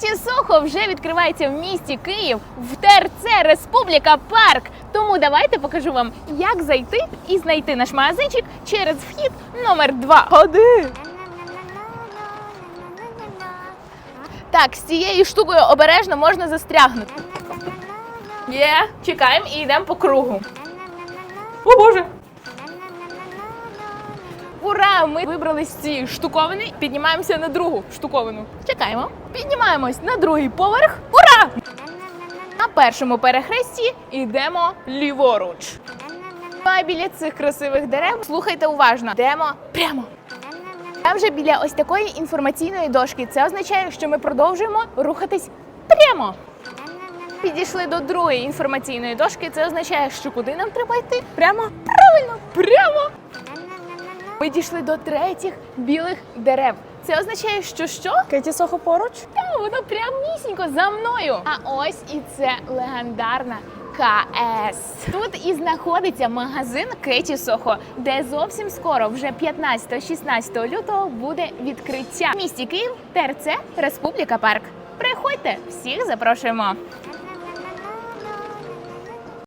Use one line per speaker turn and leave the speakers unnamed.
Кеті Сохо вже відкривається в місті Київ в ТРЦ Республіка Парк. Тому давайте покажу вам, як зайти і знайти наш магазинчик через вхід номер 2. Ходи! Так, з цією штукою обережно можна застрягнути. Є, чекаємо і йдемо по кругу. О Боже! Ми вибрались з цієї штуковини. Піднімаємося на другу штуковину. Чекаємо. Піднімаємось на другий поверх. Ура! На першому перехресті йдемо ліворуч. А біля цих красивих дерев слухайте уважно. Йдемо прямо. Там вже біля ось такої інформаційної дошки. Це означає, що ми продовжуємо рухатись прямо. Підійшли до другої інформаційної дошки. Це означає, що куди нам треба йти? Прямо правильно, прямо. Ми дійшли до третіх білих дерев. Це означає, що що?
Кеті Сохо поруч.
Та воно прямісінько за мною. А ось і це легендарна. КС. Тут і знаходиться магазин Кеті Сохо, де зовсім скоро, вже 15-16 лютого, буде відкриття. В місті Київ, ТРЦ, Республіка Парк. Приходьте, всіх запрошуємо.